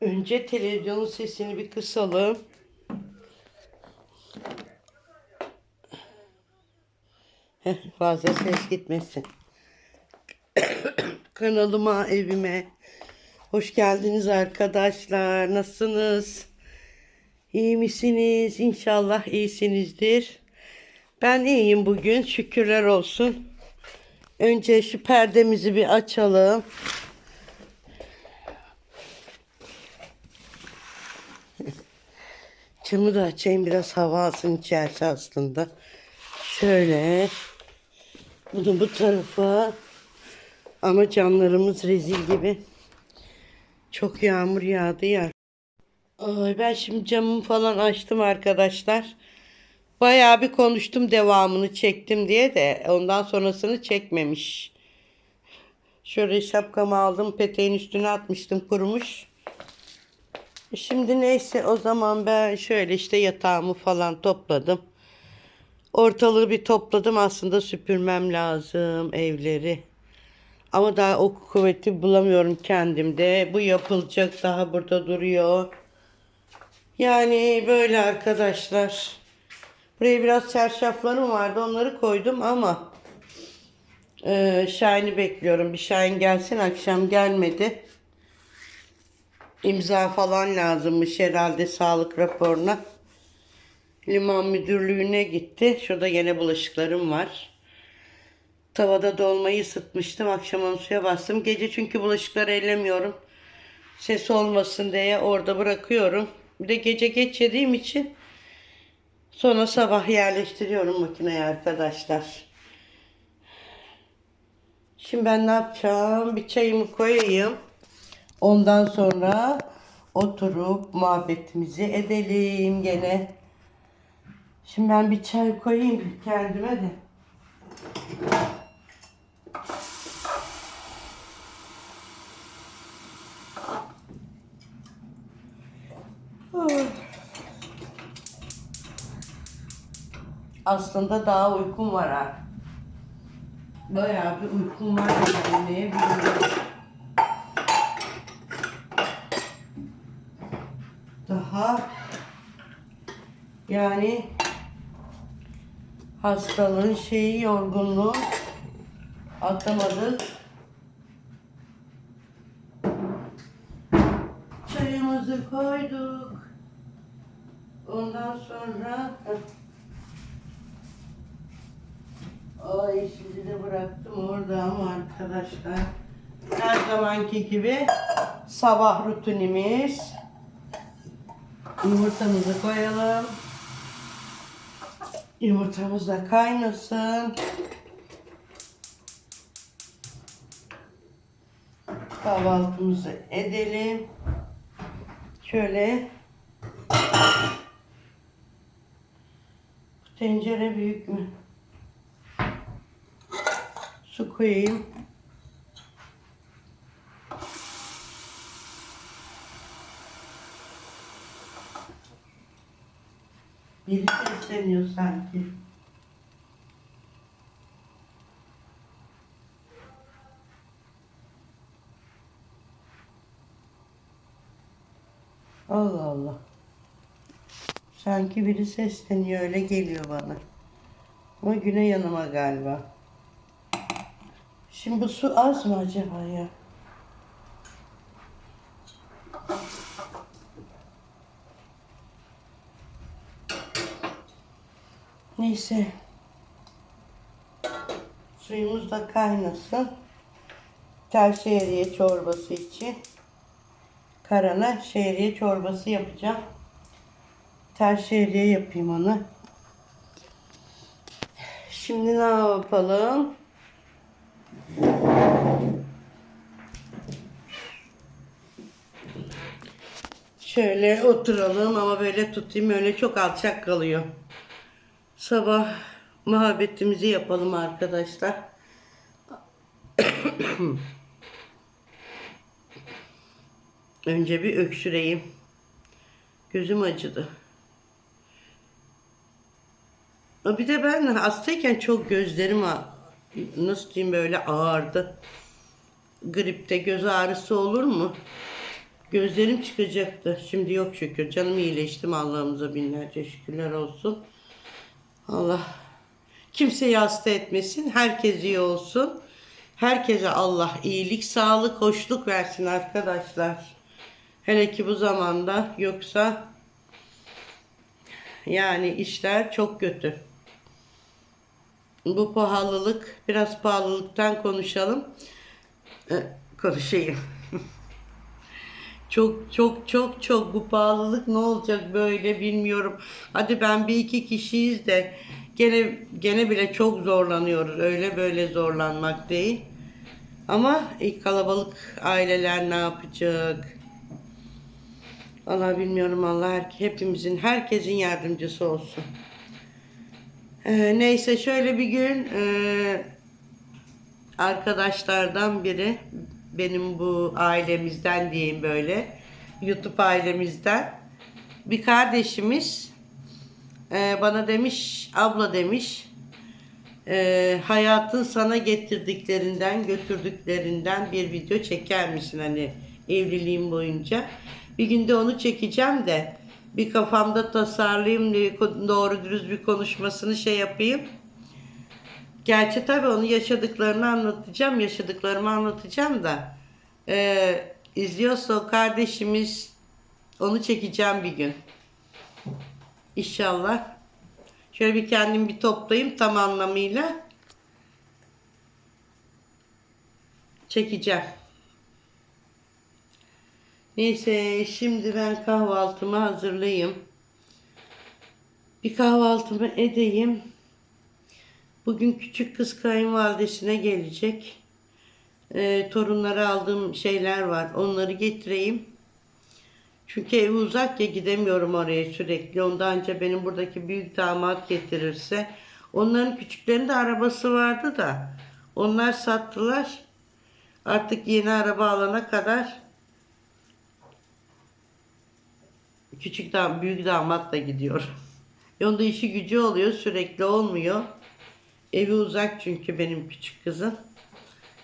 Önce televizyonun sesini bir kısalım. Fazla ses gitmesin. Kanalıma, evime hoş geldiniz arkadaşlar. Nasılsınız? İyi misiniz? İnşallah iyisinizdir. Ben iyiyim bugün. Şükürler olsun. Önce şu perdemizi bir açalım. Camı da açayım biraz hava alsın içerisi aslında. Şöyle. Bunu bu tarafa. Ama camlarımız rezil gibi. Çok yağmur yağdı ya. Ay ben şimdi camımı falan açtım arkadaşlar. Bayağı bir konuştum devamını çektim diye de ondan sonrasını çekmemiş. Şöyle şapkamı aldım peteğin üstüne atmıştım kurumuş. Şimdi neyse o zaman ben şöyle işte yatağımı falan topladım. Ortalığı bir topladım aslında süpürmem lazım evleri. Ama daha o kuvveti bulamıyorum kendimde. Bu yapılacak daha burada duruyor. Yani böyle arkadaşlar. Buraya biraz çarşaflarım vardı onları koydum ama e, Şahin'i bekliyorum. Bir Şahin gelsin akşam gelmedi. İmza falan lazımmış herhalde sağlık raporuna. Liman müdürlüğüne gitti. Şurada yine bulaşıklarım var. Tavada dolmayı ısıtmıştım. Akşam suya bastım. Gece çünkü bulaşıkları ellemiyorum. Ses olmasın diye orada bırakıyorum. Bir de gece geç yediğim için sonra sabah yerleştiriyorum makineye arkadaşlar. Şimdi ben ne yapacağım? Bir çayımı koyayım. Ondan sonra oturup muhabbetimizi edelim gene. Şimdi ben bir çay koyayım kendime de. Aslında daha uykum var ha. Bayağı bir uykum var yani ne bileyim. Daha yani hastalığın şeyi yorgunluğu atamadık. Çayımızı koyduk. Ondan sonra Ay sizi de bıraktım orada ama arkadaşlar. Her zamanki gibi sabah rutinimiz. Yumurtamızı koyalım. Yumurtamız da kaynasın. Kahvaltımızı edelim. Şöyle. Bu tencere büyük mü? Su koyayım. Biri sesleniyor sanki. Allah Allah. Sanki biri sesleniyor öyle geliyor bana. Ama güne yanıma galiba. Şimdi bu su az mı acaba ya? Neyse. Suyumuz da kaynasın. Tel şehriye çorbası için. Karana şehriye çorbası yapacağım. Tel şehriye yapayım onu. Şimdi ne yapalım? Şöyle oturalım ama böyle tutayım öyle çok alçak kalıyor. Sabah muhabbetimizi yapalım arkadaşlar. Önce bir öksüreyim. Gözüm acıdı. Bir de ben hastayken çok gözlerim nasıl diyeyim böyle ağırdı. Gripte göz ağrısı olur mu? Gözlerim çıkacaktı. Şimdi yok şükür. Canım iyileştim. Allah'ımıza binlerce şükürler olsun. Allah kimseyi hasta etmesin. Herkes iyi olsun. Herkese Allah iyilik, sağlık, hoşluk versin arkadaşlar. Hele ki bu zamanda yoksa yani işler çok kötü. Bu pahalılık, biraz pahalılıktan konuşalım. Ee, konuşayım. Çok çok çok çok bu pahalılık ne olacak böyle bilmiyorum. Hadi ben bir iki kişiyiz de gene gene bile çok zorlanıyoruz. Öyle böyle zorlanmak değil. Ama ilk kalabalık aileler ne yapacak? Allah bilmiyorum Allah her- hepimizin herkesin yardımcısı olsun. Ee, neyse şöyle bir gün e, arkadaşlardan biri benim bu ailemizden diyeyim böyle YouTube ailemizden. Bir kardeşimiz e, bana demiş abla demiş e, hayatın sana getirdiklerinden götürdüklerinden bir video çeker misin? Hani evliliğim boyunca. Bir günde onu çekeceğim de bir kafamda tasarlayayım doğru dürüst bir konuşmasını şey yapayım Gerçi tabii onu yaşadıklarını anlatacağım, yaşadıklarımı anlatacağım da e, izliyorsa o kardeşimiz onu çekeceğim bir gün. İnşallah. Şöyle bir kendimi bir toplayayım tam anlamıyla. Çekeceğim. Neyse şimdi ben kahvaltımı hazırlayayım. Bir kahvaltımı edeyim. Bugün küçük kız kayınvalidesine gelecek. Ee, torunlara aldığım şeyler var. Onları getireyim. Çünkü evi uzak ya gidemiyorum oraya sürekli. Ondan önce benim buradaki büyük damat getirirse. Onların küçüklerinde arabası vardı da. Onlar sattılar. Artık yeni araba alana kadar küçük dam büyük damatla gidiyor. E onda işi gücü oluyor sürekli olmuyor. Evi uzak çünkü benim küçük kızım.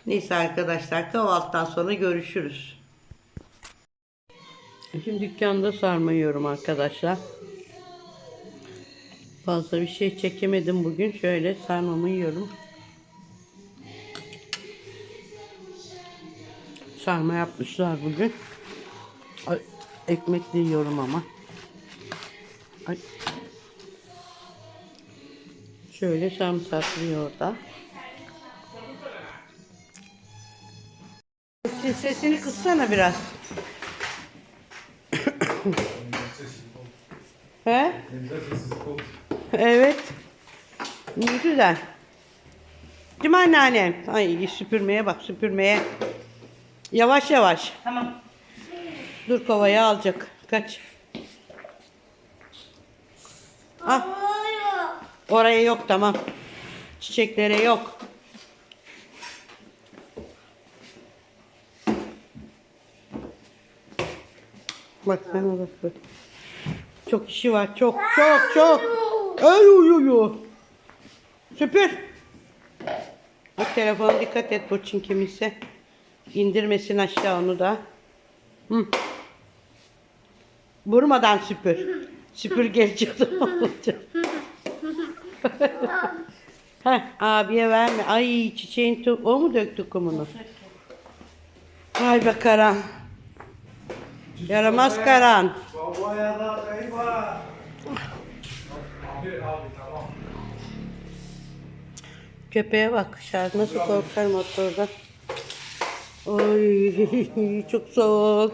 Neyse arkadaşlar kahvaltıdan sonra görüşürüz. Şimdi dükkanda sarma yiyorum arkadaşlar. Fazla bir şey çekemedim bugün. Şöyle sarmamı yiyorum. Sarma yapmışlar bugün. Ay, ekmekli yiyorum ama. Ay. Şöyle sarımsaklı yoğurda. Ses- Sesini kıssana biraz. He? Evet. Ne güzel. Değil mi anneannem? Ay süpürmeye bak süpürmeye. Yavaş yavaş. Tamam. Dur kovayı alacak. Kaç. Ah. Oraya yok tamam. Çiçeklere yok. Bak sana bak. Çok işi var. Çok çok çok. Ay uy uy uy. Süpür. Bak telefona dikkat et Burçin kimse. İndirmesin aşağı onu da. Hı. Vurmadan süpür. Süpürgeci adam olacak. Heh, abiye verme. Ay çiçeğin tu- o mu döktü kumunu? Ay be Karan. Yaramaz Karan. Babaya da eyvah. Abi abi tamam. Köpeğe bak şarj nasıl korkar motorda. Oy çok soğuk.